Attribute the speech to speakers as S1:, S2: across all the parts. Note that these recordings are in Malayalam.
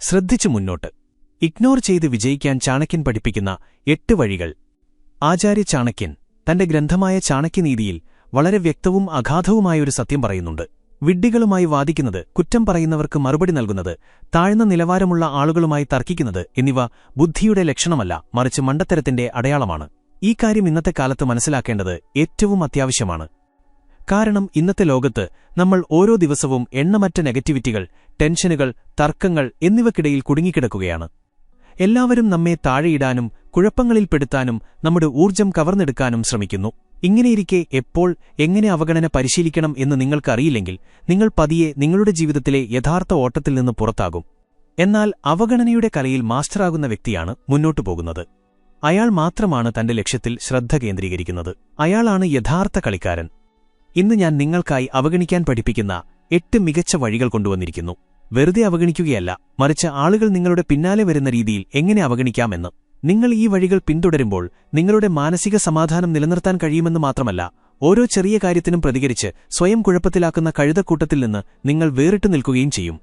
S1: ശ്രദ്ധിച്ചു മുന്നോട്ട്. ഇഗ്നോർ ചെയ്ത് വിജയിക്കാൻ ചാണക്യൻ പഠിപ്പിക്കുന്ന എട്ട് വഴികൾ. ആചാര്യ ചാണക്യൻ തന്റെ ഗ്രന്ഥമായ ചാണക്യനീതിയിൽ വളരെ വ്യക്തവും അഗാധവുമായൊരു സത്യം പറയുന്നുണ്ട്. വിഡ്ഢികളുമായി വാദിക്കുന്നത് കുറ്റം പറയുന്നവർക്ക് മറുപടി നൽകുന്നത് താഴ്ന്ന നിലവാരമുള്ള ആളുകളുമായി തർക്കിക്കുന്നത് എന്നിവ ബുദ്ധിയുടെ ലക്ഷണമല്ല മറിച്ച് മണ്ടത്തരത്തിന്റെ അടയാളമാണ്. ഈ കാര്യം ഇന്നത്തെ കാലത്ത് മനസ്സിലാക്കേണ്ടത് ഏറ്റവും അത്യാവശ്യമാണ്. കാരണം ഇന്നത്തെ ലോകത്ത് നമ്മൾ ഓരോ ദിവസവും എണ്ണമറ്റ നെഗറ്റിവിറ്റികൾ ടെൻഷനുകൾ തർക്കങ്ങൾ എന്നിവക്കിടയിൽ കുടുങ്ങിക്കിടക്കുകയാണ്. എല്ലാവരും നമ്മെ താഴെയിടാനും കുഴപ്പങ്ങളിൽപ്പെടുത്താനും നമ്മുടെ ഊർജം കവർന്നെടുക്കാനും ശ്രമിക്കുന്നു. ഇങ്ങനെയിരിക്കെ എപ്പോൾ എങ്ങനെ അവഗണന പരിശീലിക്കണം എന്ന് നിങ്ങൾക്കറിയില്ലെങ്കിൽ നിങ്ങൾ പതിയെ നിങ്ങളുടെ ജീവിതത്തിലെ യഥാർത്ഥ ഓട്ടത്തിൽ നിന്ന് പുറത്താകും. എന്നാൽ അവഗണനയുടെ കലയിൽ മാസ്റ്ററാകുന്ന വ്യക്തിയാണ് മുന്നോട്ടു പോകുന്നത്. അയാൾ മാത്രമാണ് തന്റെ ലക്ഷ്യത്തിൽ ശ്രദ്ധ കേന്ദ്രീകരിക്കുന്നത്. അയാളാണ് യഥാർത്ഥ കളിക്കാരൻ. ഇന്ന് ഞാൻ നിങ്ങൾക്കായി അവഗണിക്കാൻ പഠിപ്പിക്കുന്ന എട്ട് മികച്ച വഴികൾ കൊണ്ടുവന്നിരിക്കുന്നു. വെറുതെ അവഗണിക്കുകയല്ല മറിച്ച് ആളുകൾ നിങ്ങളുടെ പിന്നാലെ വരുന്ന രീതിയിൽ എങ്ങനെ അവഗണിക്കാമെന്ന്. നിങ്ങൾ ഈ വഴികൾ പിന്തുടരുമ്പോൾ നിങ്ങളുടെ മാനസിക സമാധാനം നിലനിർത്താൻ കഴിയുമെന്ന് മാത്രമല്ല ഓരോ ചെറിയ കാര്യത്തിനും പ്രതികരിച്ച് സ്വയം കുഴപ്പത്തിലാക്കുന്ന കഴുതക്കൂട്ടത്തിൽ നിന്ന് നിങ്ങൾ വേറിട്ടു നിൽക്കുകയും ചെയ്യും.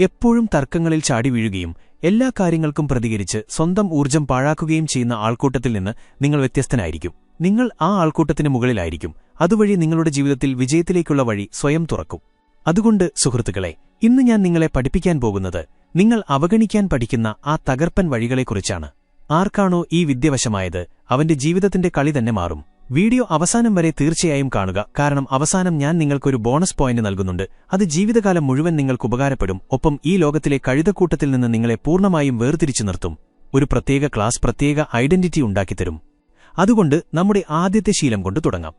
S1: എപ്പോഴും തർക്കങ്ങളിൽ ചാടി വീഴുകയും എല്ലാ കാര്യങ്ങൾക്കും പ്രതികരിച്ച് സ്വന്തം ഊർജം പാഴാക്കുകയും ചെയ്യുന്ന ആൾക്കൂട്ടത്തിൽ നിന്ന് നിങ്ങൾ വ്യത്യസ്തനായിരിക്കും. നിങ്ങൾ ആ ആൾക്കൂട്ടത്തിന് മുകളിലായിരിക്കും. അതുവഴി നിങ്ങളുടെ ജീവിതത്തിൽ വിജയത്തിലേക്കുള്ള വഴി സ്വയം തുറക്കും. അതുകൊണ്ട് സുഹൃത്തുക്കളെ ഇന്ന് ഞാൻ നിങ്ങളെ പഠിപ്പിക്കാൻ പോകുന്നത് നിങ്ങൾ അവഗണിക്കാൻ പഠിക്കുന്ന ആ തകർപ്പൻ വഴികളെക്കുറിച്ചാണ്. ആർക്കാണോ ഈ വിദ്യവശമായത് അവന്റെ ജീവിതത്തിന്റെ കളി തന്നെ മാറും. വീഡിയോ അവസാനം വരെ തീർച്ചയായും കാണുക. കാരണം അവസാനം ഞാൻ നിങ്ങൾക്കൊരു ബോണസ് പോയിന്റ് നൽകുന്നുണ്ട്. അത് ജീവിതകാലം മുഴുവൻ നിങ്ങൾക്ക് ഉപകാരപ്പെടും. ഒപ്പം ഈ ലോകത്തിലെ കഴുതക്കൂട്ടത്തിൽ നിന്ന് നിങ്ങളെ പൂർണമായും വേർതിരിച്ചു നിർത്തും. ഒരു പ്രത്യേക ക്ലാസ് പ്രത്യേക ഐഡന്റിറ്റി ഉണ്ടാക്കിത്തരും. അതുകൊണ്ട് നമ്മുടെ ആദ്യത്തെ ശീലം കൊണ്ട് തുടങ്ങാം.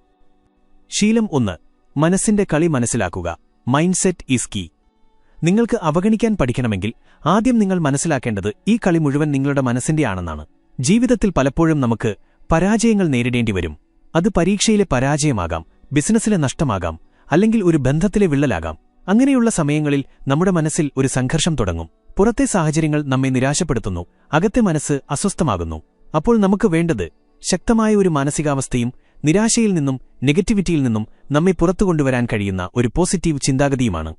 S1: ശീലം ഒന്ന് മനസ്സിന്റെ കളി മനസ്സിലാക്കുക. മൈൻഡ് സെറ്റ് ഈസ് കീ നിങ്ങൾക്ക് അവഗണിക്കാൻ പഠിക്കണമെങ്കിൽ ആദ്യം നിങ്ങൾ മനസ്സിലാക്കേണ്ടത് ഈ കളി മുഴുവൻ നിങ്ങളുടെ മനസ്സിന്റെ ആണെന്നാണ്. ജീവിതത്തിൽ പലപ്പോഴും നമുക്ക് പരാജയങ്ങൾ നേരിടേണ്ടി വരും. അത് പരീക്ഷയിലെ പരാജയമാകാം ബിസിനസ്സിലെ നഷ്ടമാകാം അല്ലെങ്കിൽ ഒരു ബന്ധത്തിലെ വിള്ളലാകാം. അങ്ങനെയുള്ള സമയങ്ങളിൽ നമ്മുടെ മനസ്സിൽ ഒരു സംഘർഷം തുടങ്ങും. പുറത്തെ സാഹചര്യങ്ങൾ നമ്മെ നിരാശപ്പെടുത്തുന്നു അകത്തെ മനസ്സ് അസ്വസ്ഥമാകുന്നു. അപ്പോൾ നമുക്ക് വേണ്ടത് ശക്തമായ ഒരു മാനസികാവസ്ഥയും നിരാശയിൽ നിന്നും നെഗറ്റിവിറ്റിയിൽ നിന്നും നമ്മെ പുറത്തുകൊണ്ടുവരാൻ കഴിയുന്ന ഒരു പോസിറ്റീവ് ചിന്താഗതിയുമാണ്.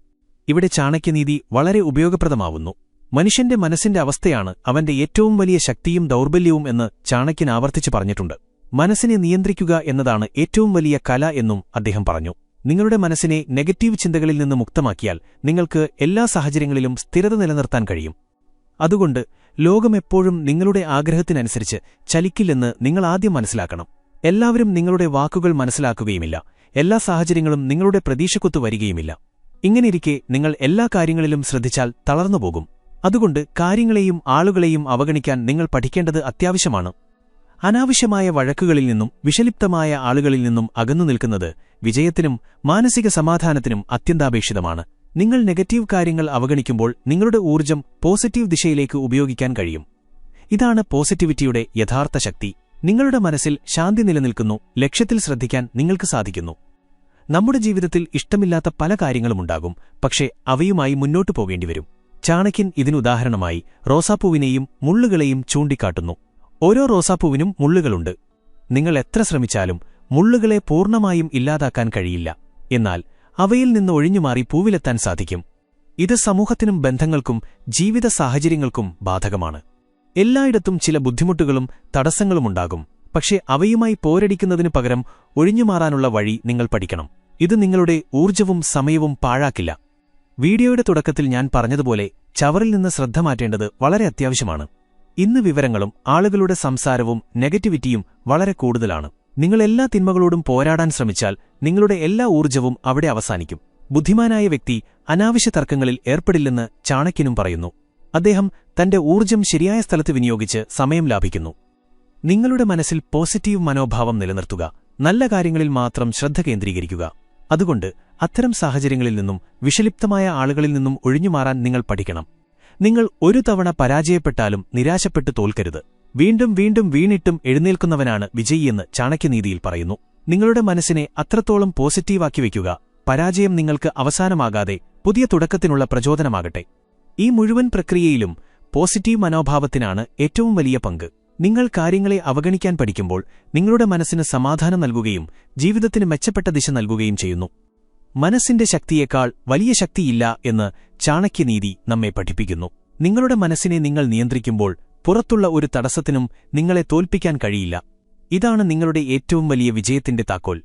S1: ഇവിടെ ചാണക്യനീതി വളരെ ഉപയോഗപ്രദമാവുന്നു. മനുഷ്യന്റെ മനസ്സിന്റെ അവസ്ഥയാണ് അവന്റെ ഏറ്റവും വലിയ ശക്തിയും ദൗർബല്യവും എന്ന് ചാണക്യൻ ആവർത്തിച്ചു പറഞ്ഞിട്ടുണ്ട്. മനസ്സിനെ നിയന്ത്രിക്കുക എന്നതാണ് ഏറ്റവും വലിയ കല എന്നും അദ്ദേഹം പറഞ്ഞു. നിങ്ങളുടെ മനസ്സിനെ നെഗറ്റീവ് ചിന്തകളിൽ നിന്ന് മുക്തമാക്കിയാൽ നിങ്ങൾക്ക് എല്ലാ സാഹചര്യങ്ങളിലും സ്ഥിരത നിലനിർത്താൻ കഴിയും. അതുകൊണ്ട് ലോകമെപ്പോഴും നിങ്ങളുടെ ആഗ്രഹത്തിനനുസരിച്ച് ചലിക്കില്ലെന്ന് നിങ്ങൾ ആദ്യം മനസ്സിലാക്കണം. എല്ലാവരും നിങ്ങളുടെ വാക്കുകൾ മനസ്സിലാക്കുകയുമില്ല. എല്ലാ സാഹചര്യങ്ങളും നിങ്ങളുടെ പ്രതീക്ഷക്കൊത്തു വരികയുമില്ല. ഇങ്ങനെയിരിക്കെ നിങ്ങൾ എല്ലാ കാര്യങ്ങളിലും ശ്രദ്ധിച്ചാൽ തളർന്നുപോകും അതുകൊണ്ട് കാര്യങ്ങളെയും ആളുകളെയും അവഗണിക്കാൻ നിങ്ങൾ പഠിക്കേണ്ടത് അത്യാവശ്യമാണ്. അനാവശ്യമായ വഴക്കുകളിൽ നിന്നും വിഷലിപ്തമായ ആളുകളിൽ നിന്നും അകന്നു നിൽക്കുന്നത് വിജയത്തിനും മാനസിക സമാധാനത്തിനും അത്യന്താപേക്ഷിതമാണ്. നിങ്ങൾ നെഗറ്റീവ് കാര്യങ്ങൾ അവഗണിക്കുമ്പോൾ നിങ്ങളുടെ ഊർജം പോസിറ്റീവ് ദിശയിലേക്ക് ഉപയോഗിക്കാൻ കഴിയും. ഇതാണ് പോസിറ്റിവിറ്റിയുടെ യഥാർത്ഥ ശക്തി. നിങ്ങളുടെ മനസ്സിൽ ശാന്തി നിലനിൽക്കുന്നു ലക്ഷ്യത്തിൽ ശ്രദ്ധിക്കാൻ നിങ്ങൾക്ക് സാധിക്കുന്നു. നമ്മുടെ ജീവിതത്തിൽ ഇഷ്ടമില്ലാത്ത പല കാര്യങ്ങളുമുണ്ടാകും പക്ഷേ അവയുമായി മുന്നോട്ടു പോകേണ്ടിവരും ചാണക്യൻ ഇതിനുദാഹരണമായി റോസാപ്പൂവിനെയും മുള്ളുകളെയും ചൂണ്ടിക്കാട്ടുന്നു. ഓരോ റോസാപ്പൂവിനും മുള്ളുകളുണ്ട്. നിങ്ങൾ എത്ര ശ്രമിച്ചാലും മുള്ളുകളെ പൂർണമായും ഇല്ലാതാക്കാൻ കഴിയില്ല. എന്നാൽ അവയിൽ നിന്ന് ഒഴിഞ്ഞുമാറി പൂവിലെത്താൻ സാധിക്കും. ഇത് സമൂഹത്തിനും ബന്ധങ്ങൾക്കും ജീവിത സാഹചര്യങ്ങൾക്കും ബാധകമാണ്. എല്ലായിടത്തും ചില ബുദ്ധിമുട്ടുകളും തടസ്സങ്ങളുമുണ്ടാകും പക്ഷേ അവയുമായി പോരടിക്കുന്നതിനു പകരം ഒഴിഞ്ഞുമാറാനുള്ള വഴി നിങ്ങൾ പഠിക്കണം. ഇത് നിങ്ങളുടെ ഊർജവും സമയവും പാഴാക്കില്ല. വീഡിയോയുടെ തുടക്കത്തിൽ ഞാൻ പറഞ്ഞതുപോലെ ചവറിൽ നിന്ന് ശ്രദ്ധ മാറ്റേണ്ടത് വളരെ അത്യാവശ്യമാണ്. ഇന്ന് വിവരങ്ങളും ആളുകളുടെ സംസാരവും നെഗറ്റിവിറ്റിയും വളരെ കൂടുതലാണ്. നിങ്ങൾ എല്ലാ തിന്മകളോടും പോരാടാൻ ശ്രമിച്ചാൽ നിങ്ങളുടെ എല്ലാ ഊർജവും അവിടെ അവസാനിക്കും. ബുദ്ധിമാനായ വ്യക്തി അനാവശ്യ തർക്കങ്ങളിൽ ഏർപ്പെടില്ലെന്ന് ചാണക്യനും പറയുന്നു. അദ്ദേഹം തന്റെ ഊർജം ശരിയായ സ്ഥലത്ത് വിനിയോഗിച്ച് സമയം ലാഭിക്കുന്നു. നിങ്ങളുടെ മനസ്സിൽ പോസിറ്റീവ് മനോഭാവം നിലനിർത്തുക നല്ല കാര്യങ്ങളിൽ മാത്രം ശ്രദ്ധ കേന്ദ്രീകരിക്കുക. അതുകൊണ്ട് അത്തരം സാഹചര്യങ്ങളിൽ നിന്നും വിഷലിപ്തമായ ആളുകളിൽ നിന്നും ഒഴിഞ്ഞുമാറാൻ നിങ്ങൾ പഠിക്കണം. നിങ്ങൾ ഒരു തവണ പരാജയപ്പെട്ടാലും നിരാശപ്പെട്ട് തോൽക്കരുത്. വീണ്ടും വീണ്ടും വീണിട്ടും എഴുന്നേൽക്കുന്നവനാണ് വിജയിയെന്ന് ചാണക്യനീതിയിൽ പറയുന്നു. നിങ്ങളുടെ മനസ്സിനെ അത്രത്തോളം പോസിറ്റീവാക്കി വയ്ക്കുക പരാജയം നിങ്ങൾക്ക് അവസാനമാകാതെ പുതിയ തുടക്കത്തിനുള്ള പ്രചോദനമാകട്ടെ. ഈ മുഴുവൻ പ്രക്രിയയിലും പോസിറ്റീവ് മനോഭാവത്തിനാണ് ഏറ്റവും വലിയ പങ്ക്. നിങ്ങൾ കാര്യങ്ങളെ അവഗണിക്കാൻ പഠിക്കുമ്പോൾ നിങ്ങളുടെ മനസ്സിന് സമാധാനം നൽകുകയും ജീവിതത്തിന് മെച്ചപ്പെട്ട ദിശ നൽകുകയും ചെയ്യുന്നു. മനസ്സിന്റെ ശക്തിയേക്കാൾ വലിയ ശക്തിയില്ല എന്ന് ചാണക്യനീതി നമ്മെ പഠിപ്പിക്കുന്നു. നിങ്ങളുടെ മനസ്സിനെ നിങ്ങൾ നിയന്ത്രിക്കുമ്പോൾ പുറത്തുള്ള ഒരു തടസ്സത്തിനും നിങ്ങളെ തോൽപ്പിക്കാൻ കഴിയില്ല. ഇതാണ് നിങ്ങളുടെ ഏറ്റവും വലിയ വിജയത്തിന്റെ താക്കോൽ.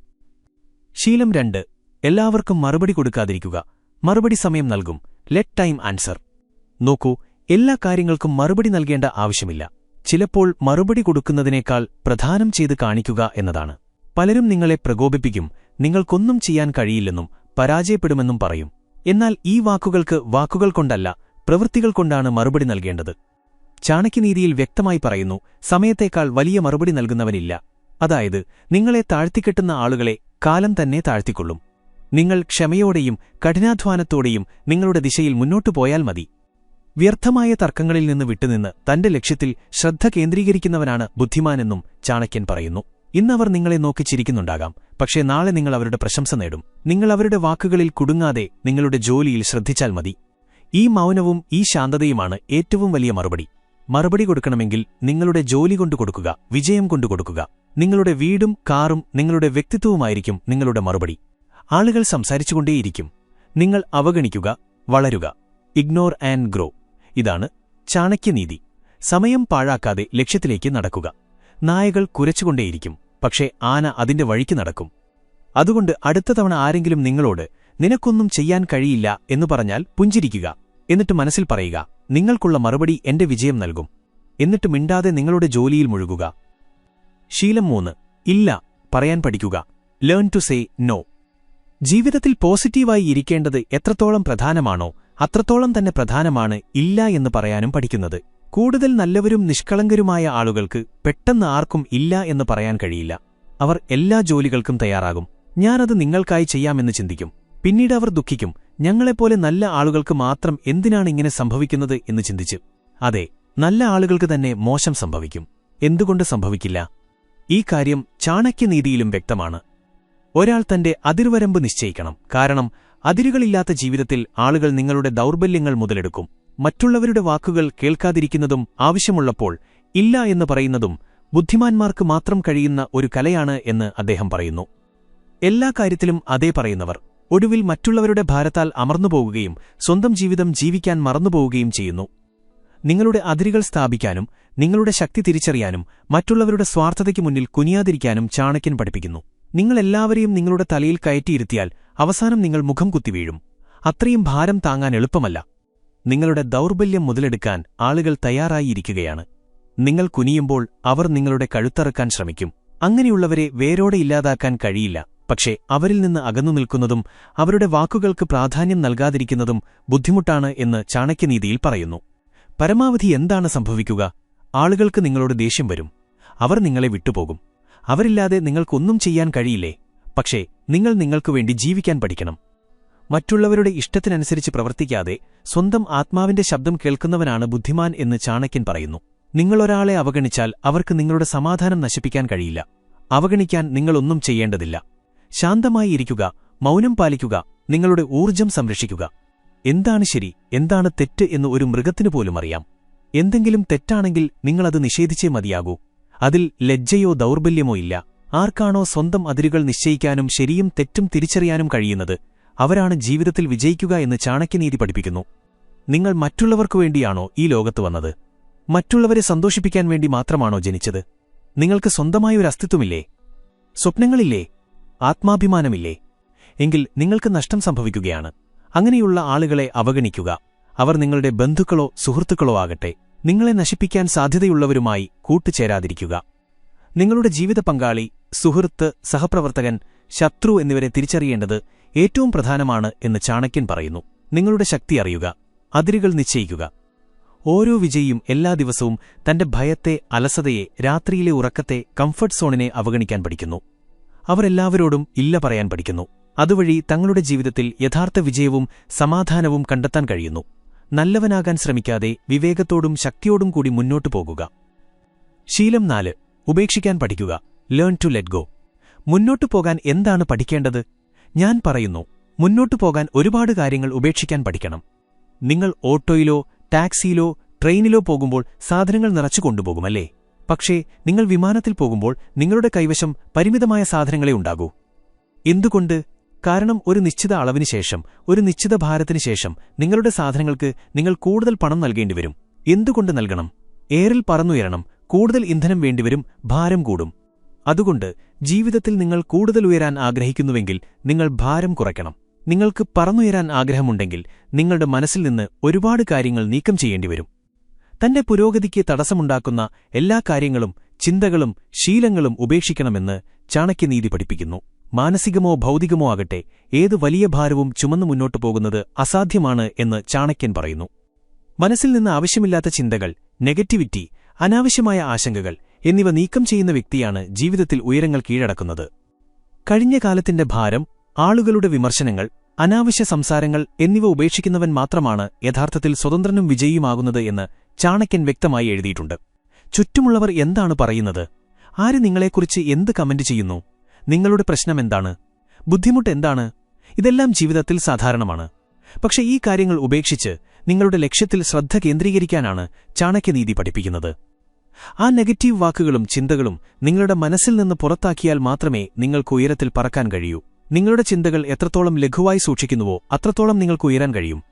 S1: ശീലം രണ്ട്. എല്ലാവർക്കും മറുപടി കൊടുക്കാതിരിക്കുക. മറുപടി സമയം നൽകും. ലെറ്റ് ടൈം ആൻസർ നോക്കൂ എല്ലാ കാര്യങ്ങൾക്കും മറുപടി നൽകേണ്ട ആവശ്യമില്ല. ചിലപ്പോൾ മറുപടി കൊടുക്കുന്നതിനേക്കാൾ പ്രധാനം ചെയ്ത് കാണിക്കുക എന്നതാണ്. പലരും നിങ്ങളെ പ്രകോപിപ്പിക്കും നിങ്ങൾക്കൊന്നും ചെയ്യാൻ കഴിയില്ലെന്നും പരാജയപ്പെടുമെന്നും പറയും. എന്നാൽ ഈ വാക്കുകൾക്ക് വാക്കുകൾ കൊണ്ടല്ല പ്രവൃത്തികൾ കൊണ്ടാണ് മറുപടി നൽകേണ്ടത്. ചാണക്യനീതിയിൽ വ്യക്തമായി പറയുന്നു സമയത്തേക്കാൾ വലിയ മറുപടി നൽകുന്നവനില്ല. അതായത് നിങ്ങളെ താഴ്ത്തിക്കെട്ടുന്ന ആളുകളെ കാലം തന്നെ താഴ്ത്തിക്കൊള്ളും. നിങ്ങൾ ക്ഷമയോടെയും കഠിനാധ്വാനത്തോടെയും നിങ്ങളുടെ ദിശയിൽ മുന്നോട്ടു പോയാൽ മതി. വ്യർത്ഥമായ തർക്കങ്ങളിൽ നിന്ന് വിട്ടുനിന്ന് തന്റെ ലക്ഷ്യത്തിൽ ശ്രദ്ധ കേന്ദ്രീകരിക്കുന്നവനാണ് ബുദ്ധിമാനെന്നും ചാണക്യൻ പറയുന്നു. ഇന്നവർ നിങ്ങളെ നോക്കി ചിരിക്കുന്നുണ്ടാകാം പക്ഷേ നാളെ നിങ്ങൾ അവരുടെ പ്രശംസ നേടും. നിങ്ങൾ അവരുടെ വാക്കുകളിൽ കുടുങ്ങാതെ നിങ്ങളുടെ ജോലിയിൽ ശ്രദ്ധിച്ചാൽ മതി. ഈ മൗനവും ഈ ശാന്തതയുമാണ് ഏറ്റവും വലിയ മറുപടി. മറുപടി കൊടുക്കണമെങ്കിൽ നിങ്ങളുടെ ജോലി കൊണ്ടു കൊടുക്കുക വിജയം കൊണ്ടു കൊടുക്കുക. നിങ്ങളുടെ വീടും കാറും നിങ്ങളുടെ വ്യക്തിത്വവുമായിരിക്കും നിങ്ങളുടെ മറുപടി. ആളുകൾ സംസാരിച്ചുകൊണ്ടേയിരിക്കും. നിങ്ങൾ അവഗണിക്കുക വളരുക. Ignore and grow. ഇതാണ് ചാണക്യനീതി. സമയം പാഴാക്കാതെ ലക്ഷ്യത്തിലേക്ക് നടക്കുക. നായകൾ കുരച്ചുകൊണ്ടേയിരിക്കും പക്ഷേ ആന അതിന്റെ വഴിക്ക് നടക്കും. അതുകൊണ്ട് അടുത്ത തവണ ആരെങ്കിലും നിങ്ങളോട് നിനക്കൊന്നും ചെയ്യാൻ കഴിയില്ല എന്നു പറഞ്ഞാൽ പുഞ്ചിരിക്കുക. എന്നിട്ട് മനസ്സിൽ പറയുക നിങ്ങൾക്കുള്ള മറുപടി എന്റെ വിജയം നൽകും. എന്നിട്ട് മിണ്ടാതെ നിങ്ങളുടെ ജോലിയിൽ മുഴുകുക. ശീലം മൂന്ന് ഇല്ല പറയാൻ പഠിക്കുക. ലേൺ ടു സേ നോ ജീവിതത്തിൽ പോസിറ്റീവായി ഇരിക്കേണ്ടത് എത്രത്തോളം പ്രധാനമാണോ അത്രത്തോളം തന്നെ പ്രധാനമാണ് ഇല്ല എന്ന് പറയാനും പഠിക്കുന്നത്. കൂടുതൽ നല്ലവരും നിഷ്കളങ്കരുമായ ആളുകൾക്ക് പെട്ടെന്ന് ആർക്കും ഇല്ല എന്ന് പറയാൻ കഴിയില്ല. അവർ എല്ലാ ജോലികൾക്കും തയ്യാറാകും. ഞാനത് നിങ്ങൾക്കായി ചെയ്യാമെന്ന് ചിന്തിക്കും. പിന്നീട് അവർ ദുഃഖിക്കും. ഞങ്ങളെപ്പോലെ നല്ല ആളുകൾക്ക് മാത്രം എന്തിനാണ് ഇങ്ങനെ സംഭവിക്കുന്നത് എന്ന് ചിന്തിച്ച്. അതെ നല്ല ആളുകൾക്ക് തന്നെ മോശം സംഭവിക്കും. എന്തുകൊണ്ട് സംഭവിക്കില്ല? ഈ കാര്യം ചാണക്യനീതിയിലും വ്യക്തമാണ്. ഒരാൾ തന്റെ അതിർവരമ്പ് നിശ്ചയിക്കണം. കാരണം അതിരുകളില്ലാത്ത ജീവിതത്തിൽ ആളുകൾ നിങ്ങളുടെ ദൗർബല്യങ്ങൾ മുതലെടുക്കും. മറ്റുള്ളവരുടെ വാക്കുകൾ കേൾക്കാതിരിക്കുന്നതും ആവശ്യമുള്ളപ്പോൾ ഇല്ല എന്ന് പറയുന്നതും ബുദ്ധിമാന്മാർക്ക് മാത്രം കഴിയുന്ന ഒരു കലയാണ് എന്ന് അദ്ദേഹം പറയുന്നു. എല്ലാ കാര്യത്തിലും അതേ പറയുന്നവർ. ഒടുവിൽ മറ്റുള്ളവരുടെ ഭാരത്താൽ അമർന്നുപോകുകയും സ്വന്തം ജീവിതം ജീവിക്കാൻ മറന്നുപോവുകയും ചെയ്യുന്നു. നിങ്ങളുടെ അതിരുകൾ സ്ഥാപിക്കാനും നിങ്ങളുടെ ശക്തി തിരിച്ചറിയാനും മറ്റുള്ളവരുടെ സ്വാർത്ഥതയ്ക്ക് മുന്നിൽ കുനിയാതിരിക്കാനും ചാണക്യൻ പഠിപ്പിക്കുന്നു. നിങ്ങളെല്ലാവരെയും നിങ്ങളുടെ തലയിൽ കയറ്റിയിരുത്തിയാൽ അവസാനം നിങ്ങൾ മുഖം കുത്തിവീഴും അത്രയും ഭാരം താങ്ങാൻ എളുപ്പമല്ല. നിങ്ങളുടെ ദൗർബല്യം മുതലെടുക്കാൻ ആളുകൾ തയ്യാറായിരിക്കുകയാണ്. നിങ്ങൾ കുനിയുമ്പോൾ അവർ നിങ്ങളുടെ കഴുത്തറക്കാൻ ശ്രമിക്കും. അങ്ങനെയുള്ളവരെ വേരോടെ ഇല്ലാതാക്കാൻ കഴിയില്ല. പക്ഷേ അവരിൽ നിന്ന് അകന്നു നിൽക്കുന്നതും അവരുടെ വാക്കുകൾക്ക് പ്രാധാന്യം നൽകാതിരിക്കുന്നതും ബുദ്ധിമുട്ടാണ് എന്ന് ചാണക്യനീതിയിൽ പറയുന്നു. പരമാവധി എന്താണ് സംഭവിക്കുക? ആളുകൾക്ക് നിങ്ങളോട് ദേഷ്യം വരും. അവർ നിങ്ങളെ വിട്ടുപോകും. അവരില്ലാതെ നിങ്ങൾക്കൊന്നും ചെയ്യാൻ കഴിയില്ലേ? പക്ഷേ നിങ്ങൾ നിങ്ങൾക്കു വേണ്ടി ജീവിക്കാൻ പഠിക്കണം. മറ്റുള്ളവരുടെ ഇഷ്ടത്തിനനുസരിച്ച് പ്രവർത്തിക്കാതെ സ്വന്തം ആത്മാവിന്റെ ശബ്ദം കേൾക്കുന്നവനാണ് ബുദ്ധിമാൻ എന്ന് ചാണക്യൻ പറയുന്നു. നിങ്ങളൊരാളെ അവഗണിച്ചാൽ അവർക്ക് നിങ്ങളുടെ സമാധാനം നശിപ്പിക്കാൻ കഴിയില്ല. അവഗണിക്കാൻ നിങ്ങളൊന്നും ചെയ്യേണ്ടതില്ല. ശാന്തമായി ഇരിക്കുക മൗനം പാലിക്കുക നിങ്ങളുടെ ഊർജം സംരക്ഷിക്കുക. എന്താണ് ശരി എന്താണ് തെറ്റ് എന്ന് ഒരു മൃഗത്തിനു പോലും അറിയാം. എന്തെങ്കിലും തെറ്റാണെങ്കിൽ നിങ്ങളത് നിഷേധിച്ചേ മതിയാകൂ. അതിൽ ലജ്ജയോ ദൗർബല്യമോ ഇല്ല. ആർക്കാണോ സ്വന്തം അതിരുകൾ നിശ്ചയിക്കാനും ശരിയും തെറ്റും തിരിച്ചറിയാനും കഴിയുന്നത്? അവരാണ് ജീവിതത്തിൽ വിജയിക്കുക എന്ന് ചാണക്യനീതി പഠിപ്പിക്കുന്നു. നിങ്ങൾ മറ്റുള്ളവർക്കു വേണ്ടിയാണോ ഈ ലോകത്ത് വന്നത്? മറ്റുള്ളവരെ സന്തോഷിപ്പിക്കാൻ വേണ്ടി മാത്രമാണോ ജനിച്ചത്? നിങ്ങൾക്ക് സ്വന്തമായൊരു അസ്തിത്വമില്ലേ? സ്വപ്നങ്ങളില്ലേ? ആത്മാഭിമാനമില്ലേ? എങ്കിൽ നിങ്ങൾക്ക് നഷ്ടം സംഭവിക്കുകയാണ്. അങ്ങനെയുള്ള ആളുകളെ അവഗണിക്കുക. അവർ നിങ്ങളുടെ ബന്ധുക്കളോ സുഹൃത്തുക്കളോ ആകട്ടെ. നിങ്ങളെ നശിപ്പിക്കാൻ സാധ്യതയുള്ളവരുമായി കൂട്ടുചേരാതിരിക്കുക. നിങ്ങളുടെ ജീവിത പങ്കാളി സുഹൃത്ത് സഹപ്രവർത്തകൻ ശത്രു എന്നിവരെ തിരിച്ചറിയേണ്ടത് ഏറ്റവും പ്രധാനമാണ് എന്ന് ചാണക്യൻ പറയുന്നു. നിങ്ങളുടെ ശക്തി അറിയുക അതിരുകൾ നിശ്ചയിക്കുക. ഓരോ വിജയിയും എല്ലാ ദിവസവും തന്റെ ഭയത്തെ അലസതയെ രാത്രിയിലെ ഉറക്കത്തെ കംഫർട്ട് സോണിനെ അവഗണിക്കാൻ പഠിക്കുന്നു. അവരെല്ലാവരോടും ഇല്ല പറയാൻ പഠിക്കുന്നു. അതുവഴി തങ്ങളുടെ ജീവിതത്തിൽ യഥാർത്ഥ വിജയവും സമാധാനവും കണ്ടെത്താൻ കഴിയുന്നു. നല്ലവനാകാൻ ശ്രമിക്കാതെ വിവേകത്തോടും ശക്തിയോടും കൂടി മുന്നോട്ടു പോകുക. ശീലം നാല്. ഉപേക്ഷിക്കാൻ പഠിക്കുക. ലേൺ ടു ലെറ്റ് ഗോ മുന്നോട്ടു പോകാൻ എന്താണ് പഠിക്കേണ്ടത്? ഞാൻ പറയുന്നു മുന്നോട്ടു പോകാൻ ഒരുപാട് കാര്യങ്ങൾ ഉപേക്ഷിക്കാൻ പഠിക്കണം. നിങ്ങൾ ഓട്ടോയിലോ ടാക്സിയിലോ ട്രെയിനിലോ പോകുമ്പോൾ സാധനങ്ങൾ നിറച്ചു കൊണ്ടുപോകുമല്ലേ പക്ഷേ നിങ്ങൾ വിമാനത്തിൽ പോകുമ്പോൾ നിങ്ങളുടെ കൈവശം പരിമിതമായ സാധനങ്ങളെ ഉണ്ടാകൂ. എന്തുകൊണ്ട്? കാരണം ഒരു നിശ്ചിത അളവിന് ശേഷം ഒരു നിശ്ചിത ഭാരത്തിന് ശേഷം നിങ്ങളുടെ സാധനങ്ങൾക്ക് നിങ്ങൾ കൂടുതൽ പണം നൽകേണ്ടി വരും. എന്തുകൊണ്ട് നൽകണം? എയറിൽ പറന്നുയരണം കൂടുതൽ ഇന്ധനം വേണ്ടിവരും ഭാരം കൂടും. അതുകൊണ്ട് ജീവിതത്തിൽ നിങ്ങൾ കൂടുതൽ ഉയരാൻ ആഗ്രഹിക്കുന്നുവെങ്കിൽ നിങ്ങൾ ഭാരം കുറയ്ക്കണം. നിങ്ങൾക്ക് പറന്നുയരാൻ ആഗ്രഹമുണ്ടെങ്കിൽ നിങ്ങളുടെ മനസ്സിൽ നിന്ന് ഒരുപാട് കാര്യങ്ങൾ നീക്കം ചെയ്യേണ്ടിവരും തന്റെ പുരോഗതിക്ക് തടസ്സമുണ്ടാക്കുന്ന എല്ലാ കാര്യങ്ങളും ചിന്തകളും ശീലങ്ങളും ഉപേക്ഷിക്കണമെന്ന് ചാണക്യനീതി പഠിപ്പിക്കുന്നു. മാനസികമോ ഭൗതികമോ ആകട്ടെ ഏത് വലിയ ഭാരവും ചുമന്നു മുന്നോട്ടു പോകുന്നത് അസാധ്യമാണ് എന്ന് ചാണക്യൻ പറയുന്നു. മനസ്സിൽ നിന്ന് ആവശ്യമില്ലാത്ത ചിന്തകൾ നെഗറ്റിവിറ്റി അനാവശ്യമായ ആശങ്കകൾ എന്നിവ നീക്കം ചെയ്യുന്ന വ്യക്തിയാണ് ജീവിതത്തിൽ ഉയരങ്ങൾ കീഴടക്കുന്നത്. കഴിഞ്ഞ കാലത്തിന്റെ ഭാരം ആളുകളുടെ വിമർശനങ്ങൾ അനാവശ്യ സംസാരങ്ങൾ എന്നിവ ഉപേക്ഷിക്കുന്നവൻ മാത്രമാണ് യഥാർത്ഥത്തിൽ സ്വതന്ത്രനും വിജയിയുമാകുന്നത് എന്ന് ചാണക്യൻ വ്യക്തമായി എഴുതിയിട്ടുണ്ട്. ചുറ്റുമുള്ളവർ എന്താണ് പറയുന്നത്? ആര് നിങ്ങളെക്കുറിച്ച് എന്ത് കമന്റ് ചെയ്യുന്നു? നിങ്ങളുടെ പ്രശ്നം എന്താണ്? ബുദ്ധിമുട്ട് എന്താണ്? ഇതെല്ലാം ജീവിതത്തിൽ സാധാരണമാണ്. പക്ഷേ ഈ കാര്യങ്ങൾ ഉപേക്ഷിച്ച് നിങ്ങളുടെ ലക്ഷ്യത്തിൽ ശ്രദ്ധ കേന്ദ്രീകരിക്കാനാണ് ചാണക്യനീതി പഠിപ്പിക്കുന്നത്. ആ നെഗറ്റീവ് വാക്കുകളും ചിന്തകളും നിങ്ങളുടെ മനസ്സിൽ നിന്ന് പുറത്താക്കിയാൽ മാത്രമേ നിങ്ങൾക്ക് ഉയരത്തിൽ പറക്കാൻ കഴിയൂ. നിങ്ങളുടെ ചിന്തകൾ എത്രത്തോളം ലഘുവായി സൂക്ഷിക്കുന്നുവോ അത്രത്തോളം നിങ്ങൾക്ക് ഉയരാൻ കഴിയും.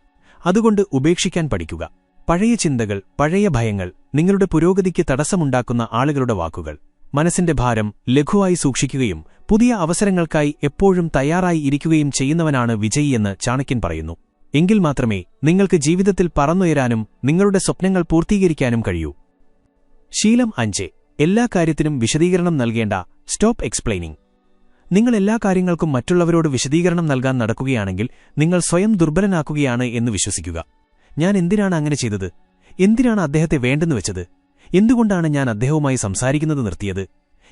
S1: അതുകൊണ്ട് ഉപേക്ഷിക്കാൻ പഠിക്കുക. പഴയ ചിന്തകൾ പഴയ ഭയങ്ങൾ നിങ്ങളുടെ പുരോഗതിക്ക് തടസ്സമുണ്ടാക്കുന്ന ആളുകളുടെ വാക്കുകൾ. മനസ്സിന്റെ ഭാരം ലഘുവായി സൂക്ഷിക്കുകയും പുതിയ അവസരങ്ങൾക്കായി എപ്പോഴും തയ്യാറായി ഇരിക്കുകയും ചെയ്യുന്നവനാണ് വിജയിയെന്ന് ചാണക്യൻ പറയുന്നു. എങ്കിൽ മാത്രമേ നിങ്ങൾക്ക് ജീവിതത്തിൽ പറന്നുയരാനും നിങ്ങളുടെ സ്വപ്നങ്ങൾ പൂർത്തീകരിക്കാനും കഴിയൂ. ശീലം അഞ്ച്. എല്ലാ കാര്യത്തിനും വിശദീകരണം നൽകേണ്ട സ്റ്റോപ്പ് എക്സ്പ്ലെയിനിംഗ് നിങ്ങൾ എല്ലാ കാര്യങ്ങൾക്കും മറ്റുള്ളവരോട് വിശദീകരണം നൽകാൻ നടക്കുകയാണെങ്കിൽ നിങ്ങൾ സ്വയം ദുർബലനാക്കുകയാണ് എന്ന് വിശ്വസിക്കുക. ഞാൻ എന്തിനാണ് അങ്ങനെ ചെയ്തത്? എന്തിനാണ് അദ്ദേഹത്തെ വേണ്ടെന്ന് വെച്ചത്? എന്തുകൊണ്ടാണ് ഞാൻ അദ്ദേഹവുമായി സംസാരിക്കുന്നത് നിർത്തിയത്?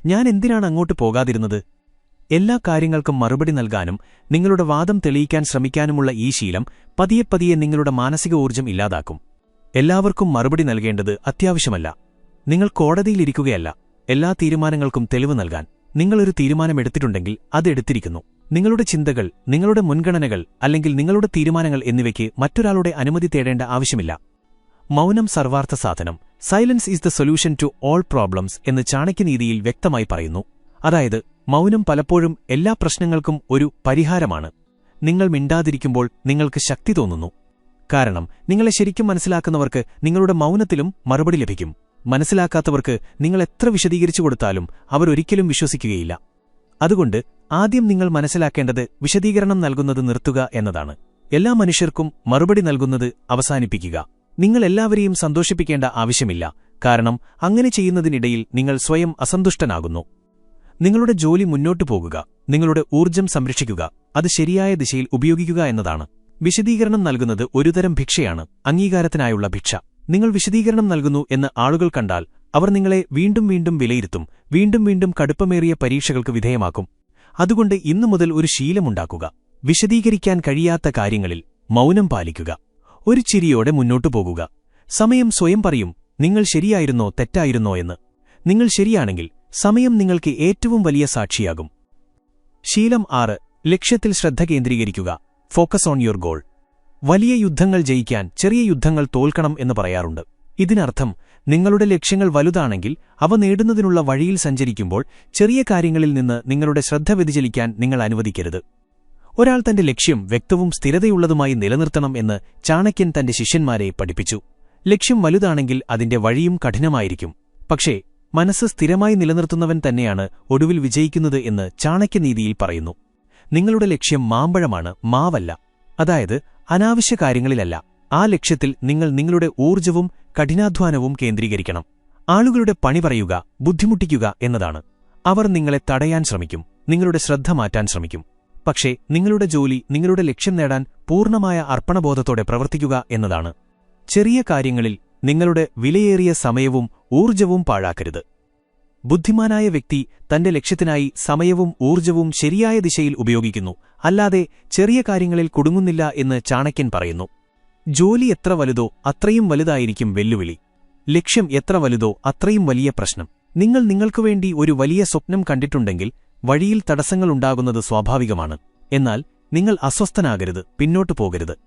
S1: ഞാൻ എന്തിനാണ് അങ്ങോട്ട് പോകാതിരുന്നത്? എല്ലാ കാര്യങ്ങൾക്കും മറുപടി നൽകാനും നിങ്ങളുടെ വാദം തെളിയിക്കാൻ ശ്രമിക്കാനുമുള്ള ഈ ശീലം പതിയെ പതിയെ നിങ്ങളുടെ മാനസിക ഊർജം ഇല്ലാതാക്കും. എല്ലാവർക്കും മറുപടി നൽകേണ്ടത് അത്യാവശ്യമല്ല. നിങ്ങൾ കോടതിയിലിരിക്കുകയല്ല എല്ലാ തീരുമാനങ്ങൾക്കും തെളിവ് നൽകാൻ. നിങ്ങളൊരു തീരുമാനമെടുത്തിട്ടുണ്ടെങ്കിൽ അതെടുത്തിരിക്കുന്നു നിങ്ങളുടെ ചിന്തകൾ നിങ്ങളുടെ മുൻഗണനകൾ അല്ലെങ്കിൽ നിങ്ങളുടെ തീരുമാനങ്ങൾ എന്നിവയ്ക്ക് മറ്റൊരാളുടെ അനുമതി തേടേണ്ട ആവശ്യമില്ല. മൗനം സർവാർത്ഥ സാധനം. Silence is the solution to all problems എന്ന് ചാണക്യനീതിയിൽ വ്യക്തമായി പറയുന്നു. അതായത് മൗനം പലപ്പോഴും എല്ലാ പ്രശ്നങ്ങൾക്കും ഒരു പരിഹാരമാണ്. നിങ്ങൾ മിണ്ടാതിരിക്കുമ്പോൾ നിങ്ങൾക്ക് ശക്തി തോന്നുന്നു. കാരണം നിങ്ങളെ ശരിക്കും മനസ്സിലാക്കുന്നവർക്ക് നിങ്ങളുടെ മൗനത്തിലും മറുപടി ലഭിക്കും. മനസ്സിലാക്കാത്തവർക്ക് നിങ്ങൾ എത്ര വിശദീകരിച്ചു കൊടുത്താലും അവരൊരിക്കലും വിശ്വസിക്കുകയില്ല. അതുകൊണ്ട് ആദ്യം നിങ്ങൾ മനസ്സിലാക്കേണ്ടത് വിശദീകരണം നൽകുന്നത് നിർത്തുക എന്നതാണ്. എല്ലാ മനുഷ്യർക്കും മറുപടി നൽകുന്നത് അവസാനിപ്പിക്കുക. നിങ്ങൾ എല്ലാവരെയും സന്തോഷിപ്പിക്കേണ്ട ആവശ്യമില്ല. കാരണം അങ്ങനെ ചെയ്യുന്നതിനിടയിൽ നിങ്ങൾ സ്വയം അസന്തുഷ്ടനാകുന്നു. നിങ്ങളുടെ ജോലി മുന്നോട്ടു പോകുക നിങ്ങളുടെ ഊർജം സംരക്ഷിക്കുക അത് ശരിയായ ദിശയിൽ ഉപയോഗിക്കുക എന്നതാണ്. വിശദീകരണം നൽകുന്നത് ഒരുതരം ഭിക്ഷയാണ് അംഗീകാരത്തിനായുള്ള ഭിക്ഷ. നിങ്ങൾ വിശദീകരണം നൽകുന്നു എന്ന് ആളുകൾ കണ്ടാൽ അവർ നിങ്ങളെ വീണ്ടും വീണ്ടും വിലയിരുത്തും വീണ്ടും വീണ്ടും കടുപ്പമേറിയ പരീക്ഷകൾക്ക് വിധേയമാക്കും. അതുകൊണ്ട് ഇന്നു മുതൽ ഒരു ശീലമുണ്ടാക്കുക. വിശദീകരിക്കാൻ കഴിയാത്ത കാര്യങ്ങളിൽ മൗനം പാലിക്കുക. ഒരു ചിരിയോടെ മുന്നോട്ടു പോകുക. സമയം സ്വയം പറയും നിങ്ങൾ ശരിയായിരുന്നോ തെറ്റായിരുന്നോ എന്ന്. നിങ്ങൾ ശരിയാണെങ്കിൽ സമയം നിങ്ങൾക്ക് ഏറ്റവും വലിയ സാക്ഷിയാകും. ശീലം ആറ്. ലക്ഷ്യത്തിൽ ശ്രദ്ധ കേന്ദ്രീകരിക്കുക. ഫോക്കസ് ഓൺ യുവർ ഗോൾ വലിയ യുദ്ധങ്ങൾ ജയിക്കാൻ ചെറിയ യുദ്ധങ്ങൾ തോൽക്കണം എന്ന് പറയാറുണ്ട്. ഇതിനർത്ഥം നിങ്ങളുടെ ലക്ഷ്യങ്ങൾ വലുതാണെങ്കിൽ അവ നേടുന്നതിനുള്ള വഴിയിൽ സഞ്ചരിക്കുമ്പോൾ ചെറിയ കാര്യങ്ങളിൽ നിന്ന് നിങ്ങളുടെ ശ്രദ്ധ വ്യതിചലിക്കാൻ നിങ്ങൾ അനുവദിക്കരുത്. ഒരാൾ തന്റെ ലക്ഷ്യം വ്യക്തവും സ്ഥിരതയുള്ളതുമായി നിലനിർത്തണം എന്ന് ചാണക്യൻ തന്റെ ശിഷ്യന്മാരെ പഠിപ്പിച്ചു. ലക്ഷ്യം വലുതാണെങ്കിൽ അതിന്റെ വഴിയും കഠിനമായിരിക്കും. പക്ഷേ മനസ്സ് സ്ഥിരമായി നിലനിർത്തുന്നവൻ തന്നെയാണ് ഒടുവിൽ വിജയിക്കുന്നത് എന്ന് ചാണക്യനീതിയിൽ പറയുന്നു. നിങ്ങളുടെ ലക്ഷ്യം മാമ്പഴമാണ് മാവല്ല. അതായത് അനാവശ്യ കാര്യങ്ങളിലല്ല. ആ ലക്ഷ്യത്തിൽ നിങ്ങൾ നിങ്ങളുടെ ഊർജവും കഠിനാധ്വാനവും കേന്ദ്രീകരിക്കണം. ആളുകളുടെ പണി പറയുക ബുദ്ധിമുട്ടിക്കുക എന്നതാണ്. അവർ നിങ്ങളെ തടയാൻ ശ്രമിക്കും നിങ്ങളുടെ ശ്രദ്ധ മാറ്റാൻ ശ്രമിക്കും. പക്ഷേ നിങ്ങളുടെ ജോലി നിങ്ങളുടെ ലക്ഷ്യം നേടാൻ പൂർണമായ അർപ്പണബോധത്തോടെ പ്രവർത്തിക്കുക എന്നതാണ്. ചെറിയ കാര്യങ്ങളിൽ നിങ്ങളുടെ വിലയേറിയ സമയവും ഊർജവും പാഴാക്കരുത്. ബുദ്ധിമാനായ വ്യക്തി തന്റെ ലക്ഷ്യത്തിനായി സമയവും ഊർജവും ശരിയായ ദിശയിൽ ഉപയോഗിക്കുന്നു. അല്ലാതെ ചെറിയ കാര്യങ്ങളിൽ കുടുങ്ങുന്നില്ല എന്ന് ചാണക്യൻ പറയുന്നു. ജോലി എത്ര വലുതോ അത്രയും വലുതായിരിക്കും വെല്ലുവിളി. ലക്ഷ്യം എത്ര വലുതോ അത്രയും വലിയ പ്രശ്നം. നിങ്ങൾ നിങ്ങൾക്കുവേണ്ടി ഒരു വലിയ സ്വപ്നം കണ്ടിട്ടുണ്ടെങ്കിൽ വഴിയിൽ തടസ്സങ്ങളുണ്ടാകുന്നത് സ്വാഭാവികമാണ്. എന്നാൽ നിങ്ങൾ അസ്വസ്ഥനാകരുത് പിന്നോട്ടു പോകരുത്.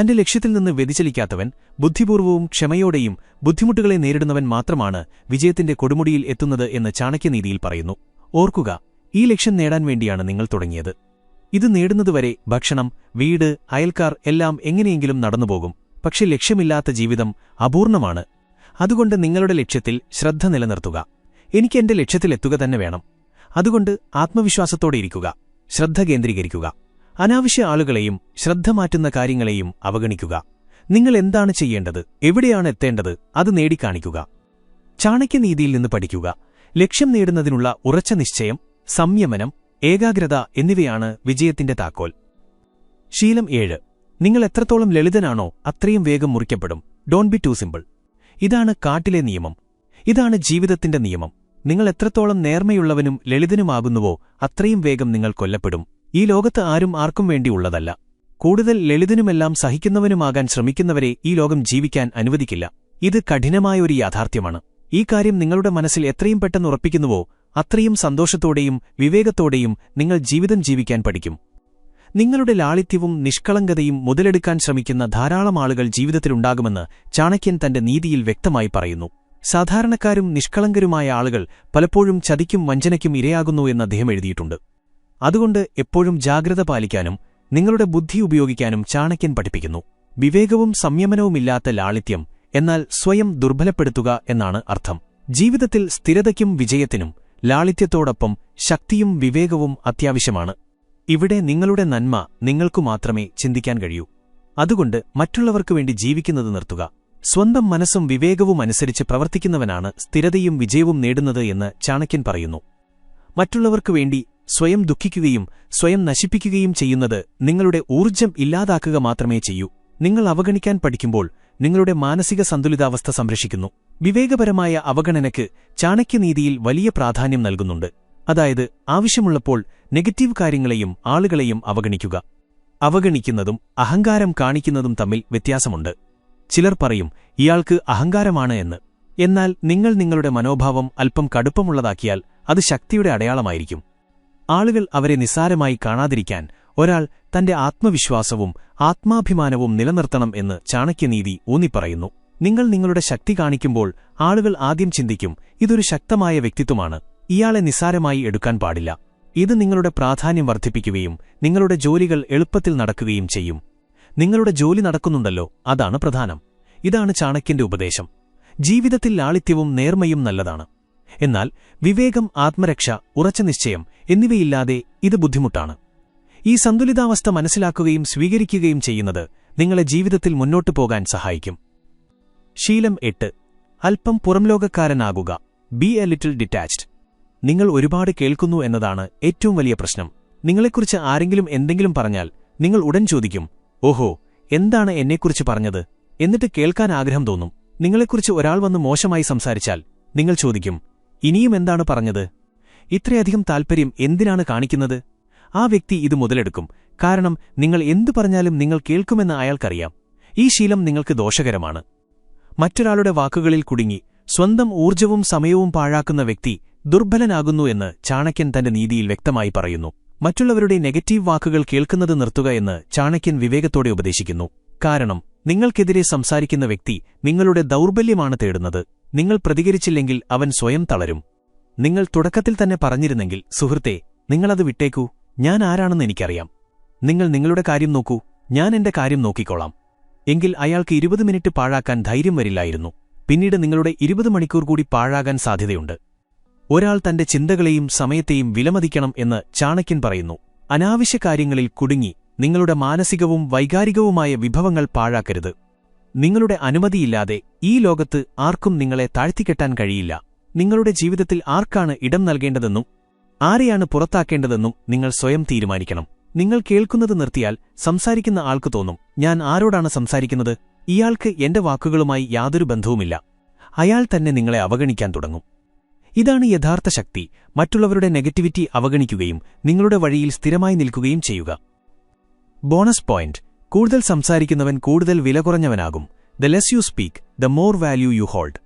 S1: തന്റെ ലക്ഷ്യത്തിൽ നിന്ന് വ്യതിചലിക്കാത്തവൻ ബുദ്ധിപൂർവവും ക്ഷമയോടെയും ബുദ്ധിമുട്ടുകളെ നേരിടുന്നവൻ മാത്രമാണ് വിജയത്തിന്റെ കൊടുമുടിയിൽ എത്തുന്നത് എന്ന് ചാണക്യനീതിയിൽ പറയുന്നു. ഓർക്കുക ഈ ലക്ഷ്യം നേടാൻ വേണ്ടിയാണ് നിങ്ങൾ തുടങ്ങിയത്. ഇത് നേടുന്നതുവരെ ഭക്ഷണം വീട് അയൽക്കാർ എല്ലാം എങ്ങനെയെങ്കിലും നടന്നുപോകും. പക്ഷെ ലക്ഷ്യമില്ലാത്ത ജീവിതം അപൂർണമാണ്. അതുകൊണ്ട് നിങ്ങളുടെ ലക്ഷ്യത്തിൽ ശ്രദ്ധ നിലനിർത്തുക. എനിക്ക് എന്റെ ലക്ഷ്യത്തിലെത്തുക തന്നെ വേണം. അതുകൊണ്ട് ആത്മവിശ്വാസത്തോടെ ഇരിക്കുക. ശ്രദ്ധ കേന്ദ്രീകരിക്കുക. അനാവശ്യ ആളുകളെയും ശ്രദ്ധ മാറ്റുന്ന കാര്യങ്ങളെയും അവഗണിക്കുക. നിങ്ങൾ എന്താണ് ചെയ്യേണ്ടത്? എവിടെയാണ് എത്തേണ്ടത്? അത് നേടിക്കാണിക്കുക. ചാണക്യനീതിയിൽ നിന്ന് പഠിക്കുക. ലക്ഷ്യം നേടുന്നതിനുള്ള ഉറച്ച നിശ്ചയം സംയമനം ഏകാഗ്രത എന്നിവയാണ് വിജയത്തിന്റെ താക്കോൽ. ശീലം ഏഴ്. നിങ്ങൾ എത്രത്തോളം ലളിതനാണോ അത്രയും വേഗം മുറിക്കപ്പെടും. ഡോൺ ബി ടു സിമ്പിൾ ഇതാണ് കാട്ടിലെ നിയമം. ഇതാണ് ജീവിതത്തിന്റെ നിയമം. നിങ്ങൾ എത്രത്തോളം നേർമയുള്ളവനും ലളിതനുമാകുന്നുവോ അത്രയും വേഗം നിങ്ങൾ കൊല്ലപ്പെടും. ഈ ലോകത്ത് ആരും ആർക്കും വേണ്ടിയുള്ളതല്ല. കൂടുതൽ ലളിതനുമെല്ലാം സഹിക്കുന്നവനുമാകാൻ ശ്രമിക്കുന്നവരെ ഈ ലോകം ജീവിക്കാൻ അനുവദിക്കില്ല. ഇത് കഠിനമായ ഒരു യാഥാർത്ഥ്യമാണ്. ഈ കാര്യം നിങ്ങളുടെ മനസ്സിൽ എത്രയും പെട്ടെന്ന് ഉറപ്പിക്കുന്നുവോ അത്രയും സന്തോഷത്തോടെയും വിവേകത്തോടെയും നിങ്ങൾ ജീവിതം ജീവിക്കാൻ പഠിക്കും. നിങ്ങളുടെ ലാളിത്യവും നിഷ്കളങ്കതയും മുതലെടുക്കാൻ ശ്രമിക്കുന്ന ധാരാളം ആളുകൾ ജീവിതത്തിലുണ്ടാകുമെന്ന് ചാണക്യൻ തന്റെ നീതിയിൽ വ്യക്തമായി പറയുന്നു. സാധാരണക്കാരും നിഷ്കളങ്കരുമായ ആളുകൾ പലപ്പോഴും ചതിക്കും വഞ്ചനയ്ക്കും ഇരയാകുന്നു എന്ന് അദ്ദേഹം എഴുതിയിട്ടുണ്ട്. അതുകൊണ്ട് എപ്പോഴും ജാഗ്രത പാലിക്കാനും നിങ്ങളുടെ ബുദ്ധി ഉപയോഗിക്കാനും ചാണക്യൻ പഠിപ്പിക്കുന്നു. വിവേകവും സംയമനവുമില്ലാത്ത ലാളിത്യം എന്നാൽ സ്വയം ദുർബലപ്പെടുത്തുക എന്നാണ് അർത്ഥം. ജീവിതത്തിൽ സ്ഥിരതയ്ക്കും വിജയത്തിനും ലാളിത്യത്തോടൊപ്പം ശക്തിയും വിവേകവും അത്യാവശ്യമാണ്. ഇവിടെ നിങ്ങളുടെ നന്മ നിങ്ങൾക്കു മാത്രമേ ചിന്തിക്കാൻ കഴിയൂ. അതുകൊണ്ട് മറ്റുള്ളവർക്കു വേണ്ടി ജീവിക്കുന്നത് നിർത്തുക. സ്വന്തം മനസ്സും വിവേകവും അനുസരിച്ച് പ്രവർത്തിക്കുന്നവനാണ് സ്ഥിരതയും വിജയവും നേടുന്നത് എന്ന് ചാണക്യൻ പറയുന്നു. മറ്റുള്ളവർക്കു വേണ്ടി സ്വയം ദുഃഖിക്കുകയും സ്വയം നശിപ്പിക്കുകയും ചെയ്യുന്നത് നിങ്ങളുടെ ഊർജം ഇല്ലാതാക്കുക മാത്രമേ ചെയ്യൂ. നിങ്ങൾ അവഗണിക്കാൻ പഠിക്കുമ്പോൾ നിങ്ങളുടെ മാനസിക സന്തുലിതാവസ്ഥ സംരക്ഷിക്കുന്നു. വിവേകപരമായ അവഗണനയ്ക്ക് ചാണക്യനീതിയിൽ വലിയ പ്രാധാന്യം നൽകുന്നുണ്ട്. അതായത് ആവശ്യമുള്ളപ്പോൾ നെഗറ്റീവ് കാര്യങ്ങളെയും ആളുകളെയും അവഗണിക്കുക. അവഗണിക്കുന്നതും അഹങ്കാരം കാണിക്കുന്നതും തമ്മിൽ വ്യത്യാസമുണ്ട്. ചിലർ പറയും ഇയാൾക്ക് അഹങ്കാരമാണ് എന്ന്. എന്നാൽ നിങ്ങൾ നിങ്ങളുടെ മനോഭാവം അല്പം കടുപ്പമുള്ളതാക്കിയാൽ അത് ശക്തിയുടെ അടയാളമായിരിക്കും. ആളുകൾ അവരെ നിസ്സാരമായി കാണാതിരിക്കാൻ ഒരാൾ തന്റെ ആത്മവിശ്വാസവും ആത്മാഭിമാനവും നിലനിർത്തണം എന്ന് ചാണക്യനീതി ഊന്നിപ്പറയുന്നു. നിങ്ങൾ നിങ്ങളുടെ ശക്തി കാണിക്കുമ്പോൾ ആളുകൾ ആദ്യം ചിന്തിക്കും ഇതൊരു ശക്തമായ വ്യക്തിത്വമാണ് ഇയാളെ നിസ്സാരമായി എടുക്കാൻ പാടില്ല. ഇത് നിങ്ങളുടെ പ്രാധാന്യം വർദ്ധിപ്പിക്കുകയും നിങ്ങളുടെ ജോലികൾ എളുപ്പത്തിൽ നടക്കുകയും ചെയ്യും. നിങ്ങളുടെ ജോലി നടക്കുന്നുണ്ടല്ലോ അതാണ് പ്രധാനം. ഇതാണ് ചാണക്യന്റെ ഉപദേശം. ജീവിതത്തിൽ ലാളിത്യവും നേർമയും നല്ലതാണ്. എന്നാൽ വിവേകം ആത്മരക്ഷ ഉറച്ച നിശ്ചയം എന്നിവയില്ലാതെ ഇത് ബുദ്ധിമുട്ടാണ്. ഈ സന്തുലിതാവസ്ഥ മനസ്സിലാക്കുകയും സ്വീകരിക്കുകയും ചെയ്യുന്നത് നിങ്ങളെ ജീവിതത്തിൽ മുന്നോട്ടു പോകാൻ സഹായിക്കും. ശീലം എട്ട്. അല്പം പുറംലോകക്കാരനാകുക. ബി എ ലിറ്റിൽ ഡിറ്റാച്ച്ഡ് നിങ്ങൾ ഒരുപാട് കേൾക്കുന്നു എന്നതാണ് ഏറ്റവും വലിയ പ്രശ്നം. നിങ്ങളെക്കുറിച്ച് ആരെങ്കിലും എന്തെങ്കിലും പറഞ്ഞാൽ നിങ്ങൾ ഉടൻ ചോദിക്കും ഓഹോ എന്താണ് എന്നെക്കുറിച്ച് പറഞ്ഞത്? എന്നിട്ട് കേൾക്കാൻ ആഗ്രഹം തോന്നും. നിങ്ങളെക്കുറിച്ച് ഒരാൾ വന്ന് മോശമായി സംസാരിച്ചാൽ നിങ്ങൾ ചോദിക്കും ഇനിയും എന്താണ് പറഞ്ഞത്? ഇത്രയധികം താൽപ്പര്യം എന്തിനാണ് കാണിക്കുന്നത്? ആ വ്യക്തി ഇത് മുതലെടുക്കും. കാരണം നിങ്ങൾ എന്തു പറഞ്ഞാലും നിങ്ങൾ കേൾക്കുമെന്ന് അയാൾക്കറിയാം. ഈ ശീലം നിങ്ങൾക്ക് ദോഷകരമാണ്. മറ്റൊരാളുടെ വാക്കുകളിൽ കുടുങ്ങി സ്വന്തം ഊർജവും സമയവും പാഴാക്കുന്ന വ്യക്തി ദുർബലനാകുന്നു എന്ന് ചാണക്യൻ തന്റെ നീതിയിൽ വ്യക്തമായി പറയുന്നു. മറ്റുള്ളവരുടെ നെഗറ്റീവ് വാക്കുകൾ കേൾക്കുന്നത് നിർത്തുക എന്ന് ചാണക്യൻ വിവേകത്തോടെ ഉപദേശിക്കുന്നു. കാരണം നിങ്ങൾക്കെതിരെ സംസാരിക്കുന്ന വ്യക്തി നിങ്ങളുടെ ദൗർബല്യമാണ് തേടുന്നത്. നിങ്ങൾ പ്രതികരിച്ചില്ലെങ്കിൽ അവൻ സ്വയം തളരും. നിങ്ങൾ തുടക്കത്തിൽ തന്നെ പറഞ്ഞിരുന്നെങ്കിൽ സുഹൃത്തെ നിങ്ങളത് വിട്ടേക്കൂ. ഞാൻ ആരാണെന്ന് എനിക്കറിയാം. നിങ്ങൾ നിങ്ങളുടെ കാര്യം നോക്കൂ. ഞാൻ എന്റെ കാര്യം നോക്കിക്കോളാം. എങ്കിൽ അയാൾക്ക് ഇരുപത് മിനിറ്റ് പാഴാക്കാൻ ധൈര്യം വരില്ലായിരുന്നു. പിന്നീട് നിങ്ങളുടെ ഇരുപത് മണിക്കൂർ കൂടി പാഴാകാൻ സാധ്യതയുണ്ട്. ഒരാൾ തന്റെ ചിന്തകളെയും സമയത്തെയും വിലമതിക്കണം എന്ന് ചാണക്യൻ പറയുന്നു. അനാവശ്യ കാര്യങ്ങളിൽ കുടുങ്ങി നിങ്ങളുടെ മാനസികവും വൈകാരികവുമായ വിഭവങ്ങൾ പാഴാക്കരുത്. നിങ്ങളുടെ അനുമതിയില്ലാതെ ഈ ലോകത്ത് ആർക്കും നിങ്ങളെ താഴ്ത്തിക്കെട്ടാൻ കഴിയില്ല. നിങ്ങളുടെ ജീവിതത്തിൽ ആർക്കാണ് ഇടം നൽകേണ്ടതെന്നും ആരെയാണ് പുറത്താക്കേണ്ടതെന്നും നിങ്ങൾ സ്വയം തീരുമാനിക്കണം. നിങ്ങൾ കേൾക്കുന്നത് നിർത്തിയാൽ സംസാരിക്കുന്ന ആൾക്ക് തോന്നും ഞാൻ ആരോടാണ് സംസാരിക്കുന്നത്? ഇയാൾക്ക് എന്റെ വാക്കുകളുമായി യാതൊരു ബന്ധവുമില്ല. അയാൾ തന്നെ നിങ്ങളെ അവഗണിക്കാൻ തുടങ്ങും. ഇതാണ് യഥാർത്ഥ ശക്തി. മറ്റുള്ളവരുടെ നെഗറ്റിവിറ്റി അവഗണിക്കുകയും നിങ്ങളുടെ വഴിയിൽ സ്ഥിരമായി നിൽക്കുകയും ചെയ്യുക. Bonus point. കൂടുതൽ സംസാരിക്കുന്നവൻ കൂടുതൽ വില കുറഞ്ഞവനാകും. The less you speak the more value you hold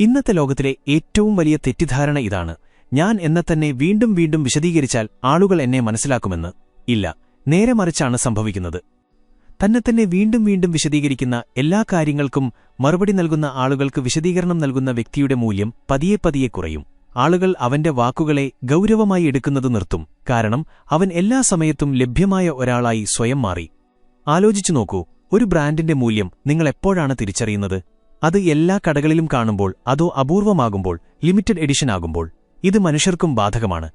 S1: ഇന്നത്തെ ലോകത്തിലെ ഏറ്റവും വലിയ തെറ്റിദ്ധാരണ ഇതാണ്. ഞാൻ എന്നെ തന്നെ വീണ്ടും വീണ്ടും വിശദീകരിച്ചാൽ ആളുകൾ എന്നെ മനസ്സിലാക്കുമെന്ന്. ഇല്ല നേരെ മറിച്ചാണ് സംഭവിക്കുന്നത്. തന്നെ തന്നെ വീണ്ടും വീണ്ടും വിശദീകരിക്കുന്ന എല്ലാ കാര്യങ്ങൾക്കും മറുപടി നൽകുന്ന ആളുകൾക്ക് വിശദീകരണം നൽകുന്ന വ്യക്തിയുടെ മൂല്യം പതിയെ പതിയെ കുറയും. ആളുകൾ അവന്റെ വാക്കുകളെ ഗൗരവമായി എടുക്കുന്നത് നിർത്തും. കാരണം അവൻ എല്ലാ സമയത്തും ലഭ്യമായ ഒരാളായി സ്വയം മാറി. ആലോചിച്ചു നോക്കൂ ഒരു ബ്രാൻഡിന്റെ മൂല്യം നിങ്ങൾ എപ്പോഴാണ് തിരിച്ചറിയുന്നത്? അത് എല്ലാ കടകളിലും കാണുമ്പോൾ അതോ അപൂർവമാകുമ്പോൾ ലിമിറ്റഡ് എഡിഷൻ ആകുമ്പോൾ. ഇത് മനുഷ്യർക്കും ബാധകമാണ്.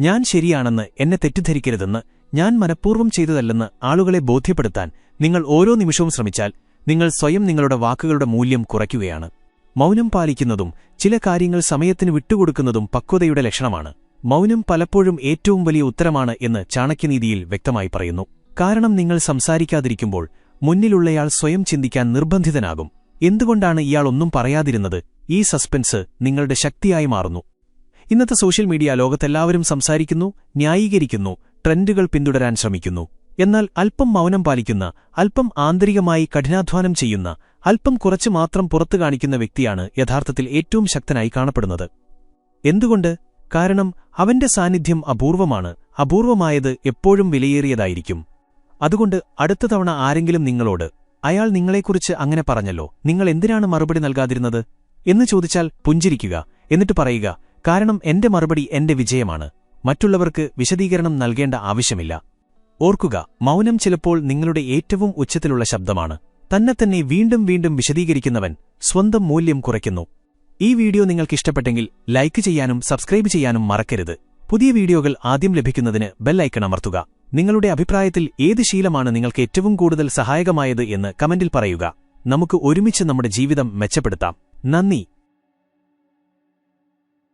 S1: ഞാൻ ശരിയാണെന്ന് എന്നെ തെറ്റിദ്ധരിക്കരുതെന്ന് ഞാൻ മനഃപൂർവം ചെയ്തതല്ലെന്ന് ആളുകളെ ബോധ്യപ്പെടുത്താൻ നിങ്ങൾ ഓരോ നിമിഷവും ശ്രമിച്ചാൽ നിങ്ങൾ സ്വയം നിങ്ങളുടെ വാക്കുകളുടെ മൂല്യം കുറയ്ക്കുകയാണ്. മൗനം പാലിക്കുന്നതും ചില കാര്യങ്ങൾ സമയത്തിന് വിട്ടുകൊടുക്കുന്നതും പക്വതയുടെ ലക്ഷണമാണ്. മൗനം പലപ്പോഴും ഏറ്റവും വലിയ ഉത്തരമാണ് എന്ന് ചാണക്യനീതിയിൽ വ്യക്തമായി പറയുന്നു. കാരണം നിങ്ങൾ സംസാരിക്കാതിരിക്കുമ്പോൾ മുന്നിലുള്ളയാൾ സ്വയം ചിന്തിക്കാൻ നിർബന്ധിതനാകും. എന്തുകൊണ്ടാണ് ഇയാൾ ഒന്നും പറയാതിരുന്നത്? ഈ സസ്പെൻസ് നിങ്ങളുടെ ശക്തിയായി മാറുന്നു. ഇന്നത്തെ സോഷ്യൽ മീഡിയ ലോകത്തെല്ലാവരും സംസാരിക്കുന്നു ന്യായീകരിക്കുന്നു ട്രെൻഡുകൾ പിന്തുടരാൻ ശ്രമിക്കുന്നു. എന്നാൽ അല്പം മൗനം പാലിക്കുന്ന അല്പം ആന്തരികമായി കഠിനാധ്വാനം ചെയ്യുന്ന അല്പം കുറച്ചു മാത്രം പുറത്തു കാണിക്കുന്ന വ്യക്തിയാണ് യഥാർത്ഥത്തിൽ ഏറ്റവും ശക്തനായി കാണപ്പെടുന്നത്. എന്തുകൊണ്ട്? കാരണം അവന്റെ സാന്നിധ്യം അപൂർവമാണ്. അപൂർവമായത് എപ്പോഴും വിലയേറിയതായിരിക്കും. അതുകൊണ്ട് അടുത്ത തവണ ആരെങ്കിലും നിങ്ങളോട് അയാൾ നിങ്ങളെക്കുറിച്ച് അങ്ങനെ പറഞ്ഞല്ലോ നിങ്ങൾ എന്തിനാണ് മറുപടി നൽകാതിരുന്നത്? എന്ന് ചോദിച്ചാൽ പുഞ്ചിരിക്കുക എന്നിട്ട് പറയുക കാരണം എന്റെ മറുപടി എന്റെ വിജയമാണ് മറ്റുള്ളവർക്ക് വിശദീകരണം നൽകേണ്ട ആവശ്യമില്ല. ഓർക്കുക മൗനം ചിലപ്പോൾ നിങ്ങളുടെ ഏറ്റവും ഉച്ചത്തിലുള്ള ശബ്ദമാണ്. തന്നെ തന്നെ വീണ്ടും വീണ്ടും വിശദീകരിക്കുന്നവൻ സ്വന്തം മൂല്യം കുറയ്ക്കുന്നു. ഈ വീഡിയോ നിങ്ങൾക്കിഷ്ടപ്പെട്ടെങ്കിൽ ലൈക്ക് ചെയ്യാനും സബ്സ്ക്രൈബ് ചെയ്യാനും മറക്കരുത്. പുതിയ വീഡിയോകൾ ആദ്യം ലഭിക്കുന്നതിന് ബെല്ലൈക്കൺ അമർത്തുക. നിങ്ങളുടെ അഭിപ്രായത്തിൽ ഏത് ശീലമാണ് നിങ്ങൾക്ക് ഏറ്റവും കൂടുതൽ സഹായകമായത് എന്ന് കമന്റിൽ പറയുക. നമുക്ക് ഒരുമിച്ച് നമ്മുടെ ജീവിതം മെച്ചപ്പെടുത്താം. നന്ദി.